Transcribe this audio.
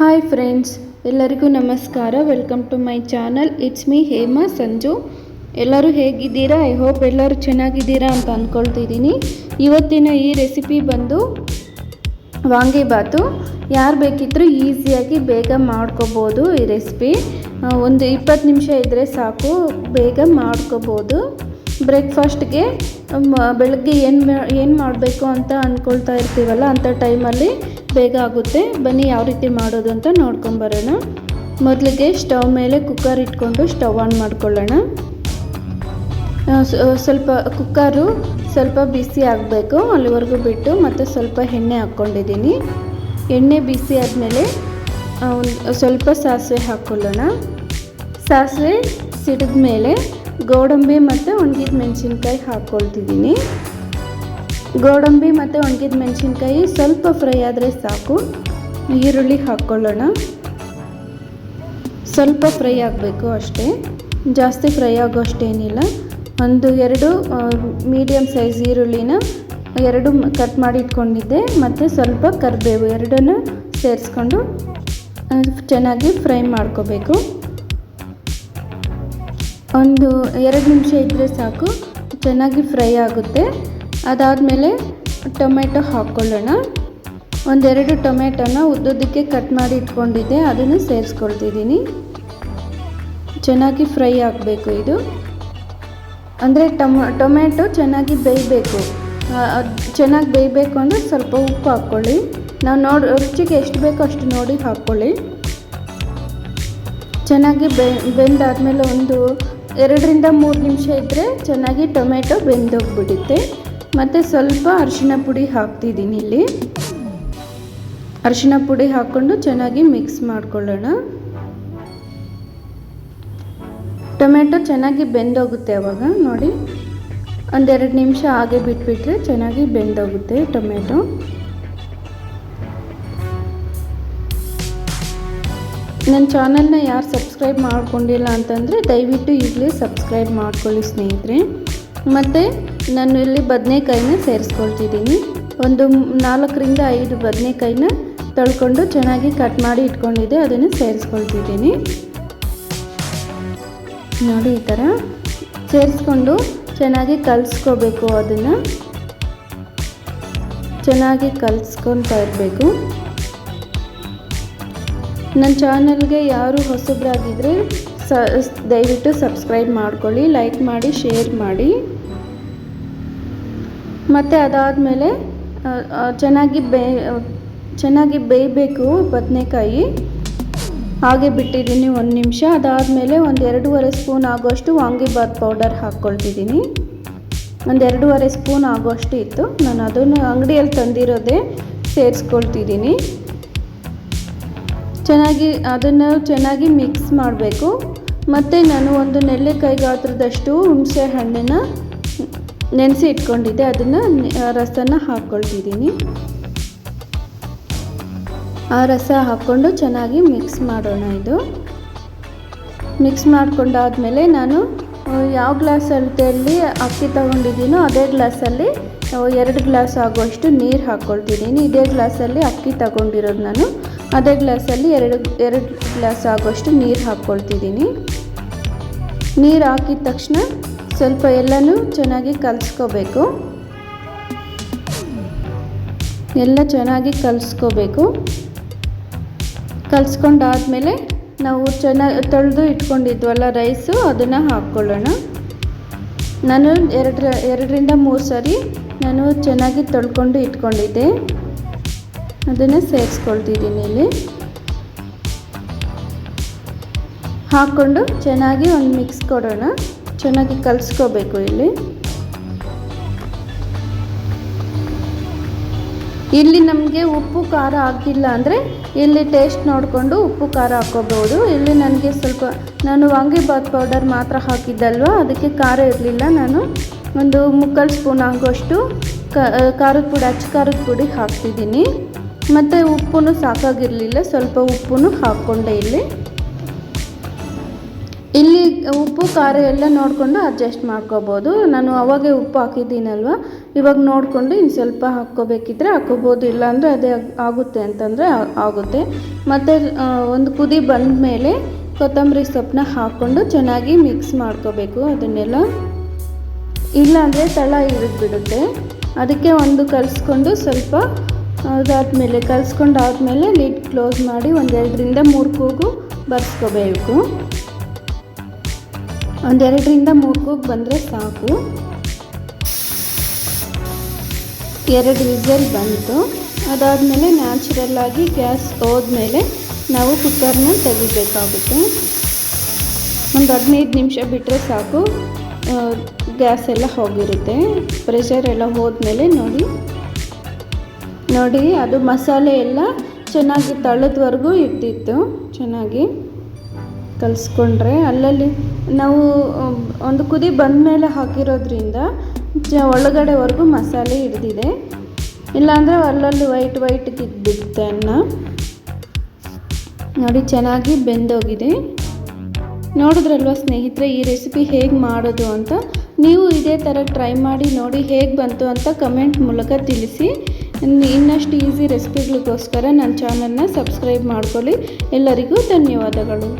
Hi friends ಎಲ್ಲರಿಗೂ ನಮಸ್ಕಾರ. Welcome to my channel it's me Hema, Sanju. ಎಲ್ಲರೂ ಹೇಗಿದ್ದೀರಾ? ಐ ಹೋಪ್ ಎಲ್ಲರೂ ಚೆನ್ನಾಗಿದ್ದೀರಾ ಅಂತ ಅಂದ್ಕೊಳ್ತಿದ್ದೀನಿ ಇವತ್ತಿನ ಈ ರೆಸಿಪಿ ಬಂದು ವಾಂಗಿಬಾತು ಯಾರು ಬೇಕಿದ್ದರೂ ಈಸಿಯಾಗಿ ಬೇಗ ಮಾಡ್ಕೋಬೋದು ಈ ರೆಸಿಪಿ ಒಂದು ಇಪ್ಪತ್ತು ನಿಮಿಷ ಇದ್ದರೆ ಸಾಕು. ಬೇಗ ಮಾಡ್ಕೋಬೋದು. ಬ್ರೇಕ್ಫಾಸ್ಟ್ಗೆ ಬೆಳಗ್ಗೆ ಏನು ಏನು ಮಾಡಬೇಕು ಅಂತ ಅಂದ್ಕೊಳ್ತಾ ಇರ್ತೀವಲ್ಲ ಅಂಥ ಟೈಮಲ್ಲಿ ಬೇಗ ಆಗುತ್ತೆ. ಬನ್ನಿ ಯಾವ ರೀತಿ ಮಾಡೋದು ಅಂತ ನೋಡ್ಕೊಂಬರೋಣ ಮೊದಲಿಗೆ ಸ್ಟವ್ ಮೇಲೆ ಕುಕ್ಕರ್ ಇಟ್ಕೊಂಡು ಸ್ಟವ್ ಆನ್ ಮಾಡ್ಕೊಳ್ಳೋಣ. ಸ್ವಲ್ಪ ಕುಕ್ಕರು ಸ್ವಲ್ಪ ಬಿಸಿ ಆಗಬೇಕು. ಅಲ್ಲಿವರೆಗೂ ಬಿಟ್ಟು ಮತ್ತು ಸ್ವಲ್ಪ ಎಣ್ಣೆ ಹಾಕ್ಕೊಂಡಿದ್ದೀನಿ. ಎಣ್ಣೆ ಬಿಸಿ ಆದಮೇಲೆ ಸ್ವಲ್ಪ ಸಾಸಿವೆ ಹಾಕ್ಕೊಳ್ಳೋಣ. ಸಾಸಿವೆ ಸಿಡಿದ ಮೇಲೆ ಗೋಡಂಬಿ ಮತ್ತು ಒಣಗಿದ ಮೆಣಸಿನ್ಕಾಯಿ ಹಾಕ್ಕೊಳ್ತಿದ್ದೀನಿ. ಗೋಡಂಬಿ ಮತ್ತು ಒಣಗಿದ ಮೆಣಸಿನ್ಕಾಯಿ ಸ್ವಲ್ಪ ಫ್ರೈ ಆದರೆ ಸಾಕು. ಈರುಳ್ಳಿ ಹಾಕ್ಕೊಳ್ಳೋಣ ಸ್ವಲ್ಪ ಫ್ರೈ ಆಗಬೇಕು ಅಷ್ಟೇ. ಜಾಸ್ತಿ ಫ್ರೈ ಆಗೋ ಅಷ್ಟೇನಿಲ್ಲ ಒಂದು ಎರಡು ಮೀಡಿಯಮ್ ಸೈಜ್ ಈರುಳ್ಳಿನ ಎರಡು ಕಟ್ ಮಾಡಿ ಇಟ್ಕೊಂಡಿದ್ದೆ. ಮತ್ತು ಸ್ವಲ್ಪ ಕರಿಬೇವು ಎರಡನ್ನು ಸೇರಿಸ್ಕೊಂಡು ಚೆನ್ನಾಗಿ ಫ್ರೈ ಮಾಡ್ಕೋಬೇಕು. ಒಂದು ಎರಡು ನಿಮಿಷ ಇದ್ದರೆ ಸಾಕು. ಚೆನ್ನಾಗಿ ಫ್ರೈ ಆಗುತ್ತೆ. ಅದಾದಮೇಲೆ ಟೊಮೆಟೊ ಹಾಕ್ಕೊಳ್ಳೋಣ. ಒಂದೆರಡು ಟೊಮೆಟೊನ ಉದ್ದುದ್ದಕ್ಕೆ ಕಟ್ ಮಾಡಿ ಇಟ್ಕೊಂಡಿದ್ದೆ, ಅದನ್ನು ಸೇರಿಸ್ಕೊಳ್ತಿದ್ದೀನಿ. ಚೆನ್ನಾಗಿ ಫ್ರೈ ಆಗಬೇಕು ಇದು. ಅಂದರೆ ಟೊಮ, ಟೊಮೆಟೊ ಚೆನ್ನಾಗಿ ಬೇಯಬೇಕು. ಚೆನ್ನಾಗಿ ಬೇಯಬೇಕು ಅಂದರೆ ಸ್ವಲ್ಪ ಉಪ್ಪು ಹಾಕ್ಕೊಳ್ಳಿ. ನಾವು ನೋಡಿ, ರುಚಿಗೆ ಎಷ್ಟು ಬೇಕೋ ಅಷ್ಟು ನೋಡಿ ಹಾಕ್ಕೊಳ್ಳಿ. ಚೆನ್ನಾಗಿ ಬೆ, ಬೆಂದಾದಮೇಲೆ ಒಂದು ಎರಡರಿಂದ ಮೂರು ನಿಮಿಷ ಇದ್ದರೆ ಚೆನ್ನಾಗಿ ಟೊಮೆಟೊ ಬೆಂದೋಗ್ಬಿಡುತ್ತೆ. ಮತ್ತು ಸ್ವಲ್ಪ ಅರಿಶಿಣ ಪುಡಿ ಹಾಕ್ತಿದ್ದೀನಿ ಇಲ್ಲಿ. ಅರಿಶಿಣ ಪುಡಿ ಹಾಕ್ಕೊಂಡು ಚೆನ್ನಾಗಿ ಮಿಕ್ಸ್ ಮಾಡ್ಕೊಳ್ಳೋಣ. ಟೊಮೆಟೊ ಚೆನ್ನಾಗಿ ಬೆಂದೋಗುತ್ತೆ ಅವಾಗ, ನೋಡಿ. ಒಂದೆರಡು ನಿಮಿಷ ಹಾಗೆ ಬಿಟ್ಬಿಟ್ರೆ ಚೆನ್ನಾಗಿ ಬೆಂದೋಗುತ್ತೆ ಟೊಮೆಟೊ. ನನ್ನ ಚಾನಲ್ನ ಯಾರು ಸಬ್ಸ್ಕ್ರೈಬ್ ಮಾಡ್ಕೊಂಡಿಲ್ಲ ಅಂತಂದರೆ ದಯವಿಟ್ಟು ಈಗಲೇ ಸಬ್ಸ್ಕ್ರೈಬ್ ಮಾಡ್ಕೊಳ್ಳಿ ಸ್ನೇಹಿತರೆ. ಮತ್ತು ನಾನು ಇಲ್ಲಿ ಬದನೆಕಾಯಿನ ಸೇರಿಸ್ಕೊಳ್ತಿದ್ದೀನಿ. ಒಂದು ನಾಲ್ಕರಿಂದ ಐದು ಬದನೆಕಾಯಿನ ತೊಳ್ಕೊಂಡು ಚೆನ್ನಾಗಿ ಕಟ್ ಮಾಡಿ ಇಟ್ಕೊಂಡಿದ್ದೆ, ಅದನ್ನು ಸೇರಿಸ್ಕೊಳ್ತಿದ್ದೀನಿ. ನೋಡಿ ಈ ಥರ ಸೇರಿಸ್ಕೊಂಡು ಚೆನ್ನಾಗಿ ಕಲಿಸ್ಕೋಬೇಕು ಅದನ್ನು. ಚೆನ್ನಾಗಿ ಕಲಿಸ್ಕೊತಾ ಇರಬೇಕು. ನನ್ನ ಚಾನಲ್ಗೆ ಯಾರು ಹೊಸಬ್ರಾಗಿದ್ದರೆ ಸ, ದಯವಿಟ್ಟು ಸಬ್ಸ್ಕ್ರೈಬ್ ಮಾಡ್ಕೊಳ್ಳಿ, ಲೈಕ್ ಮಾಡಿ, ಶೇರ್ ಮಾಡಿ. ಮತ್ತು ಅದಾದಮೇಲೆ ಚೆನ್ನಾಗಿ ಬೇ, ಚೆನ್ನಾಗಿ ಬೇಯಬೇಕು ಬದನೇಕಾಯಿ. ಹಾಗೆ ಬಿಟ್ಟಿದ್ದೀನಿ ಒಂದು ನಿಮಿಷ. ಅದಾದಮೇಲೆ ಒಂದು ಎರಡೂವರೆ ಸ್ಪೂನ್ ಆಗೋಷ್ಟು ವಾಂಗಿಬಾತ್ ಪೌಡರ್ ಹಾಕ್ಕೊಳ್ತಿದ್ದೀನಿ. ಒಂದು ಎರಡೂವರೆ ಸ್ಪೂನ್ ಆಗೋಷ್ಟು ಇತ್ತು. ನಾನು ಅದನ್ನು ಅಂಗಡಿಯಲ್ಲಿ ತಂದಿರೋದೇ ಸೇರಿಸ್ಕೊಳ್ತಿದ್ದೀನಿ. ಚೆನ್ನಾಗಿ ಅದನ್ನು ಚೆನ್ನಾಗಿ ಮಿಕ್ಸ್ ಮಾಡಬೇಕು. ಮತ್ತು ನಾನು ಒಂದು ನೆಲ್ಲಿಕಾಯಿ ಗಾತ್ರದಷ್ಟು ಹುಣಸೆ ಹಣ್ಣನ್ನು ನೆನೆಸಿ ಇಟ್ಕೊಂಡಿದ್ದೆ, ಅದನ್ನು ರಸನ ಹಾಕ್ಕೊಳ್ತಿದ್ದೀನಿ ಆ ರಸ ಹಾಕ್ಕೊಂಡು ಚೆನ್ನಾಗಿ ಮಿಕ್ಸ್ ಮಾಡೋಣ ಇದು. ಮಿಕ್ಸ್ ಮಾಡಿಕೊಂಡಾದ್ಮೇಲೆ ನಾನು ಯಾವ ಗ್ಲಾಸ್ ಅಳತೆಯಲ್ಲಿ ಅಕ್ಕಿ ತಗೊಂಡಿದ್ದೀನೋ ಅದೇ ಗ್ಲಾಸಲ್ಲಿ ಎರಡು ಗ್ಲಾಸ್ ಆಗುವಷ್ಟು ನೀರು ಹಾಕ್ಕೊಳ್ತಿದ್ದೀನಿ ಇದೇ ಗ್ಲಾಸಲ್ಲಿ ಅಕ್ಕಿ ತಗೊಂಡಿರೋದು ನಾನು. ಅದೇ ಗ್ಲಾಸಲ್ಲಿ ಎರಡು ಎರಡು ಗ್ಲಾಸ್ ಆಗುವಷ್ಟು ನೀರು ಹಾಕ್ಕೊಳ್ತಿದ್ದೀನಿ ನೀರು ಹಾಕಿದ ತಕ್ಷಣ ಸ್ವಲ್ಪ ಎಲ್ಲನೂ ಚೆನ್ನಾಗಿ ಕಲಿಸ್ಕೋಬೇಕು. ಎಲ್ಲ ಚೆನ್ನಾಗಿ ಕಲಿಸ್ಕೋಬೇಕು. ಕಲಿಸ್ಕೊಂಡಾದ್ಮೇಲೆ ನಾವು ಚೆನ್ನಾಗಿ ತೊಳೆದು ಇಟ್ಕೊಂಡಿದ್ವಲ್ಲ ರೈಸು, ಅದನ್ನು ಹಾಕ್ಕೊಳ್ಳೋಣ. ನಾನು ಎರಡರ, ಎರಡರಿಂದ ಮೂರು ಸಾರಿ ನಾನು ಚೆನ್ನಾಗಿ ತೊಳ್ಕೊಂಡು ಇಟ್ಕೊಂಡಿದ್ದೆ. ಅದನ್ನು ಸೇರಿಸ್ಕೊಳ್ತಿದ್ದೀನಿ ಇಲ್ಲಿ. ಹಾಕ್ಕೊಂಡು ಚೆನ್ನಾಗಿ ಒಂದು ಮಿಕ್ಸ್ ಕೊಡೋಣ. ಚೆನ್ನಾಗಿ ಕಲಸ್ಕೋಬೇಕು ಇಲ್ಲಿ. ಇಲ್ಲಿ ನಮಗೆ ಉಪ್ಪು ಖಾರ ಹಾಕಿಲ್ಲ ಅಂದರೆ ಇಲ್ಲಿ ಟೇಸ್ಟ್ ನೋಡಿಕೊಂಡು ಉಪ್ಪು ಖಾರ ಹಾಕೋಬೋದು ಇಲ್ಲಿ ನನಗೆ ಸ್ವಲ್ಪ, ನಾನು ವಾಂಗಿಬಾತ್ ಪೌಡರ್ ಮಾತ್ರ ಹಾಕಿದ್ದಲ್ವ? ಅದಕ್ಕೆ ಖಾರ ಇರಲಿಲ್ಲ. ನಾನು ಒಂದು ಮುಕ್ಕಾಲು ಸ್ಪೂನ್ ಆಗೋಷ್ಟು ಖಾರದ ಪುಡಿ, ಅಚ್ಚ ಖಾರದ ಪುಡಿ ಹಾಕ್ತಿದ್ದೀನಿ. ಮತ್ತು ಉಪ್ಪು ಸಾಕಾಗಿರಲಿಲ್ಲ. ಸ್ವಲ್ಪ ಉಪ್ಪು ಹಾಕ್ಕೊಂಡೆ ಇಲ್ಲಿ. ಇಲ್ಲಿ ಉಪ್ಪು, ಖಾರ ಎಲ್ಲ ನೋಡಿಕೊಂಡು ಅಡ್ಜಸ್ಟ್ ಮಾಡ್ಕೋಬೋದು. ನಾನು ಅವಾಗೆ ಉಪ್ಪು ಹಾಕಿದ್ದೀನಲ್ವ? ಇವಾಗ ನೋಡಿಕೊಂಡು ಇನ್ನು ಸ್ವಲ್ಪ ಹಾಕ್ಕೋಬೇಕಿದ್ರೆ ಹಾಕ್ಕೋಬೋದು. ಇಲ್ಲಾಂದರೆ ಅದೇ ಆಗುತ್ತೆ ಅಂತಂದರೆ ಆಗುತ್ತೆ. ಮತ್ತು ಒಂದು ಕುದಿ ಬಂದ ಮೇಲೆ ಕೊತ್ತಂಬರಿ ಸೊಪ್ಪನ್ನ ಹಾಕ್ಕೊಂಡು ಚೆನ್ನಾಗಿ ಮಿಕ್ಸ್ ಮಾಡ್ಕೋಬೇಕು. ಅದನ್ನೆಲ್ಲ ಇಲ್ಲಾಂದರೆ ತಳ ಬಿಡುತ್ತೆ ಅದಕ್ಕೆ ಒಂದು ಕಲಿಸ್ಕೊಂಡು ಸ್ವಲ್ಪ ಅದಾದಮೇಲೆ ಕಲಿಸ್ಕೊಂಡು ಆದಮೇಲೆ ಲಿಡ್ ಕ್ಲೋಸ್ ಮಾಡಿ ಒಂದೆರಡರಿಂದ ಮೂರು ಕೂಗು ಬರ್ಸ್ಕೋಬೇಕು. ಒಂದೆರಡರಿಂದ ಮೂರು ಕೂಗ್ ಬಂದರೆ ಸಾಕು. ಎರಡು ವಿಸಲ್ ಬಂತು. ಅದಾದಮೇಲೆ ನ್ಯಾಚುರಲ್ಲಾಗಿ ಗ್ಯಾಸ್ ಹೋದ್ಮೇಲೆ ನಾವು ಕುಕ್ಕರ್ನ ತೆಗಿಬೇಕಾಗುತ್ತೆ. ಒಂದು ಹದಿನೈದು ನಿಮಿಷ ಬಿಟ್ಟರೆ ಸಾಕು. ಗ್ಯಾಸ್ ಎಲ್ಲ ಹೋಗಿರುತ್ತೆ. ಪ್ರೆಷರ್ ಎಲ್ಲ ಹೋದ್ಮೇಲೆ ನೋಡಿ. ನೋಡಿ, ಅದು ಮಸಾಲೆ ಎಲ್ಲ ಚೆನ್ನಾಗಿ ತಳದವರೆಗೂ ಇದ್ದಿತ್ತು ಚೆನ್ನಾಗಿ. ಕಲಿಸ್ಕೊಂಡ್ರೆ ಅಲ್ಲಲ್ಲಿ ನಾವು ಒಂದು ಕುದಿ ಬಂದ ಮೇಲೆ ಹಾಕಿರೋದ್ರಿಂದ ಜ, ಒಳಗಡೆವರೆಗೂ ಮಸಾಲೆ ಹಿಡ್ದಿದೆ. ಇಲ್ಲಾಂದರೆ ಅಲ್ಲಲ್ಲಿ ವೈಟ್ ವೈಟ್ ಬಿಡುತ್ತೆ ಅನ್ನ. ನೋಡಿ, ಚೆನ್ನಾಗಿ ಬೆಂದೋಗಿದೆ. ನೋಡಿದ್ರಲ್ವ ಸ್ನೇಹಿತರೆ, ಈ ರೆಸಿಪಿ ಹೇಗೆ ಮಾಡೋದು ಅಂತ? ನೀವು ಇದೇ ಥರ ಟ್ರೈ ಮಾಡಿ ನೋಡಿ ಹೇಗೆ ಬಂತು ಅಂತ ಕಮೆಂಟ್ ಮೂಲಕ ತಿಳಿಸಿ. ಇನ್ನಷ್ಟು ಈಸಿ ರೆಸಿಪಿಗಳಿಗೋಸ್ಕರ ನನ್ನ ಚಾನಲ್ನ ಸಬ್ಸ್ಕ್ರೈಬ್ ಮಾಡ್ಕೊಳ್ಳಿ. ಎಲ್ಲರಿಗೂ ಧನ್ಯವಾದಗಳು.